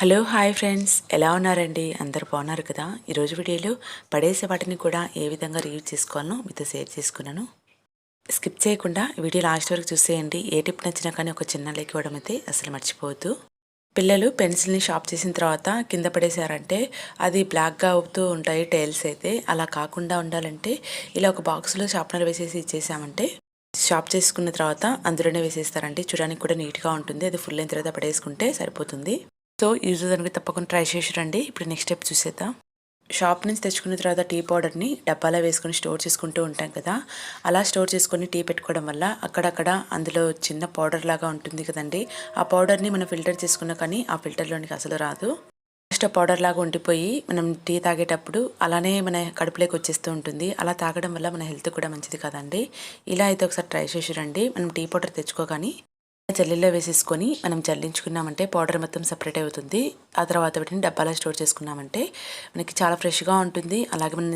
Hello hi friends. ఎలా ఉన్నారండి? అందరు బాగున్నారు కదా? ఈరోజు వీడియోలో పడేసే వాటిని కూడా ఏ విధంగా రివ్యూ చేసుకోవాలనో మీతో షేర్ చేసుకున్నాను. స్కిప్ చేయకుండా వీడియో లాస్ట్ వరకు చూసేయండి. ఏ టిప్ నచ్చినా కానీ ఒక చిన్న లైక్ ఇవ్వడం అయితే అసలు మర్చిపోవద్దు. పిల్లలు పెన్సిల్ని షాప్ చేసిన తర్వాత కింద పడేశారంటే అది బ్లాక్గా అవుతూ ఉంటాయి టైల్స్ అయితే. అలా కాకుండా ఉండాలంటే ఇలా ఒక బాక్స్లో షార్ప్నర్ వేసేసి ఇచ్చేసామంటే షాప్ చేసుకున్న తర్వాత అందులోనే వేసేస్తారంటే చూడడానికి కూడా నీట్గా ఉంటుంది. అది ఫుల్ అయిన తర్వాత పడేసుకుంటే సరిపోతుంది. సో యూజ్ దానికి తప్పకుండా ట్రై చేసి రండి ఇప్పుడు నెక్స్ట్ స్టెప్ చూసేద్దాం. షాప్ నుంచి తెచ్చుకున్న తర్వాత టీ పౌడర్ని డబ్బాలో వేసుకొని స్టోర్ చేసుకుంటూ ఉంటాం కదా. అలా స్టోర్ చేసుకొని టీ పెట్టుకోవడం వల్ల అక్కడక్కడ అందులో చిన్న పౌడర్ లాగా ఉంటుంది కదండి. ఆ పౌడర్ని మనం ఫిల్టర్ చేసుకున్నా కానీ ఆ ఫిల్టర్లోనికి అసలు రాదు. ఫస్ట్ పౌడర్ లాగా ఉండిపోయి మనం టీ తాగేటప్పుడు అలానే మన కడుపులోకి వచ్చేస్తూ ఉంటుంది. అలా తాగడం వల్ల మన హెల్త్ కూడా మంచిది కదండి. ఇలా అయితే ఒకసారి ట్రై చేసి రండి మనం టీ పౌడర్ తెచ్చుకోగాని జల్లీలో వేసేసుకొని మనం జల్లించుకున్నామంటే పౌడర్ మొత్తం సపరేట్ అవుతుంది. ఆ తర్వాత వీటిని డబ్బాలో స్టోర్ చేసుకున్నామంటే మనకి చాలా ఫ్రెష్గా ఉంటుంది. అలాగే మనం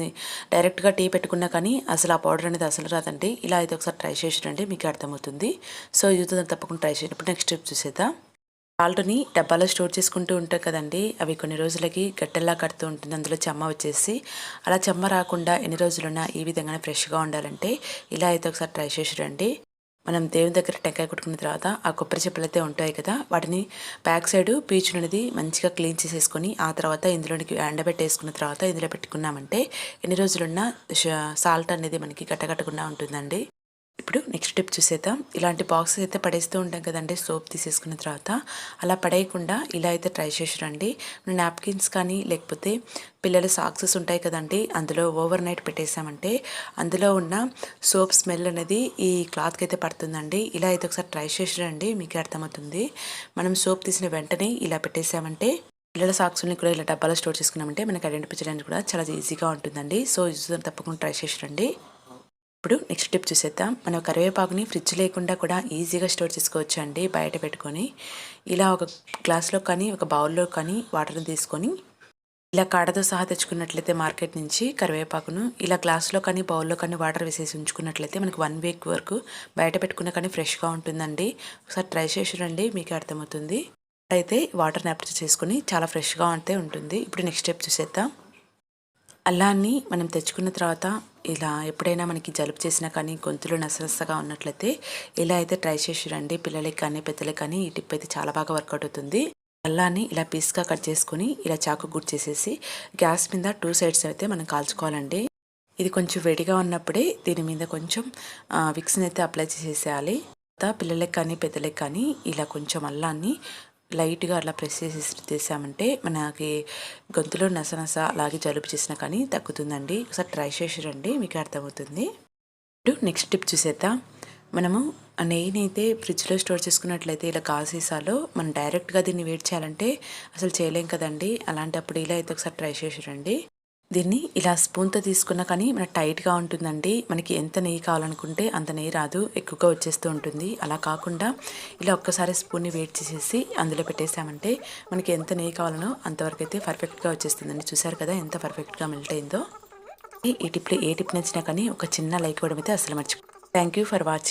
డైరెక్ట్గా టీ పెట్టుకున్నా కానీ అసలు ఆ పౌడర్ అనేది అసలు రాదండి. ఇలా అయితే ఒకసారి ట్రై చేసినండి మీకు అర్థమవుతుంది. సో ఇది తప్పకుండా ట్రై చేయండి. నెక్స్ట్ స్టెప్ చూసేద్దాం. సాల్ట్ని డబ్బాలో స్టోర్ చేసుకుంటూ ఉంటాయి కదండి. అవి కొన్ని రోజులకి గట్టెల్లా కడుతూ ఉంటుంది. అందులో చెమ్మ వచ్చేసి అలా చెమ్మ రాకుండా ఎన్ని రోజులున్నా ఈ విధంగానే ఫ్రెష్గా ఉండాలంటే ఇలా అయితే ఒకసారి ట్రై చేసి రండి మనం దేవుని దగ్గర టెంకాయ కొట్టుకున్న తర్వాత ఆ కొబ్బరి చెప్పులు అయితే ఉంటాయి కదా వాటిని బ్యాక్ సైడ్ పీచును అనేది మంచిగా క్లీన్ చేసేసుకొని ఆ తర్వాత ఇందులోనికి ఎండబెట్టేసుకున్న తర్వాత ఇందులో పెట్టుకున్నామంటే ఎన్ని రోజులున్నా సాల్ట్ అనేది మనకి గట్టగట్టకుండా ఉంటుందండి. ఇప్పుడు నెక్స్ట్ స్టెప్ చూసేద్దాం. ఇలాంటి బాక్సెస్ అయితే పడేస్తూ ఉంటాం కదండి సోప్ తీసేసుకున్న తర్వాత. అలా పడేయకుండా ఇలా అయితే ట్రై చేసి రండి నాప్కిన్స్ కానీ లేకపోతే పిల్లల సాక్సెస్ ఉంటాయి కదండి అందులో ఓవర్ నైట్ పెట్టేసామంటే అందులో ఉన్న సోప్ స్మెల్ అనేది ఈ క్లాత్కి అయితే పడుతుందండి. ఇలా అయితే ఒకసారి ట్రై చేసి రండి మీకు అర్థమవుతుంది. మనం సోప్ తీసిన వెంటనే ఇలా పెట్టేసామంటే పిల్లల సాక్స్ని కూడా ఇలా డబ్బాలో స్టోర్ చేసుకున్నామంటే మనకి ఐడెంటిఫై చేయడానికి కూడా చాలా ఈజీగా ఉంటుందండి. సో తప్పకుండా ట్రై చేసి రండి ఇప్పుడు నెక్స్ట్ టిప్ చూసేద్దాం. మనం కరివేపాకుని ఫ్రిడ్జ్ లేకుండా కూడా ఈజీగా స్టోర్ చేసుకోవచ్చు అండి బయట పెట్టుకొని. ఇలా ఒక గ్లాస్లో కానీ ఒక బౌల్లో కానీ వాటర్ని తీసుకొని ఇలా కాడతో సహా తెచ్చుకున్నట్లయితే మార్కెట్ నుంచి కరివేపాకును ఇలా గ్లాస్లో కానీ బౌల్లో కానీ వాటర్ వేసేసి ఉంచుకున్నట్లయితే మనకి వన్ వీక్ వరకు బయట పెట్టుకున్న కానీ ఫ్రెష్గా ఉంటుందండి. ఒకసారి ట్రై చేసి రండి మీకు అర్థమవుతుంది. అయితే వాటర్ని అప్లై చేసుకుని చాలా ఫ్రెష్గా ఉంటే ఉంటుంది. ఇప్పుడు నెక్స్ట్ స్టెప్ చూసేద్దాం. అల్లాన్ని మనం తెచ్చుకున్న తర్వాత ఇలా ఎప్పుడైనా మనకి జలుబు చేసినా కానీ గొంతులో నసరసగా ఉన్నట్లయితే ఇలా అయితే ట్రై చేసి రండి. పిల్లలకి కానీ పెద్దలకి కానీ ఈ టిప్ అయితే చాలా బాగా వర్కౌట్ అవుతుంది. అల్లాన్ని ఇలా పీస్గా కట్ చేసుకుని ఇలా చాకు గుడ్ చేసేసి గ్యాస్ మీద టూ సైడ్స్ అయితే మనం కాల్చుకోవాలండి. ఇది కొంచెం వేడిగా ఉన్నప్పుడే దీని మీద కొంచెం విక్స్ని అయితే అప్లై చేసేసేయాలి పిల్లలకి కానీ పెద్దలకి కానీ ఇలా కొంచెం అల్లాన్ని లైట్గా అలా ప్రెస్ చేసి తీసామంటే మనకి గొంతులో నసనస అలాగే జలుబు చేసినా కానీ తగ్గుతుందండి. ఒకసారి ట్రై చేసిరండి మీకు అర్థమవుతుంది. ఇప్పుడు నెక్స్ట్ టిప్ చూసేద్దాం. మనము నెయ్యిని అయితే ఫ్రిడ్జ్లో స్టోర్ చేసుకున్నట్లయితే ఇలా కాసేసాలో మనం డైరెక్ట్గా దీన్ని వేడి చేయాలంటే అసలు చేయలేం కదండి. అలాంటప్పుడు ఇలా అయితే ఒకసారి ట్రై చేసిరండి దీన్ని ఇలా స్పూన్తో తీసుకున్నా కానీ మన టైట్గా ఉంటుందండి. మనకి ఎంత నెయ్యి కావాలనుకుంటే అంత నెయ్యి రాదు. ఎక్కువగా వచ్చేస్తూ ఉంటుంది. అలా కాకుండా ఇలా ఒక్కసారి స్పూన్ని వేట్ చేసేసి అందులో పెట్టేసామంటే మనకి ఎంత నెయ్యి కావాలనో అంతవరకు అయితే పర్ఫెక్ట్గా వచ్చేస్తుందండి. చూసారు కదా ఎంత పర్ఫెక్ట్గా మెల్ట్ అయిందో. ఈ టిప్లో ఏ టిప్ నచ్చినా కానీ ఒక చిన్న లైక్ ఇవ్వడం అయితే అసలు మర్చిపో థ్యాంక్ యూ ఫర్ వాచింగ్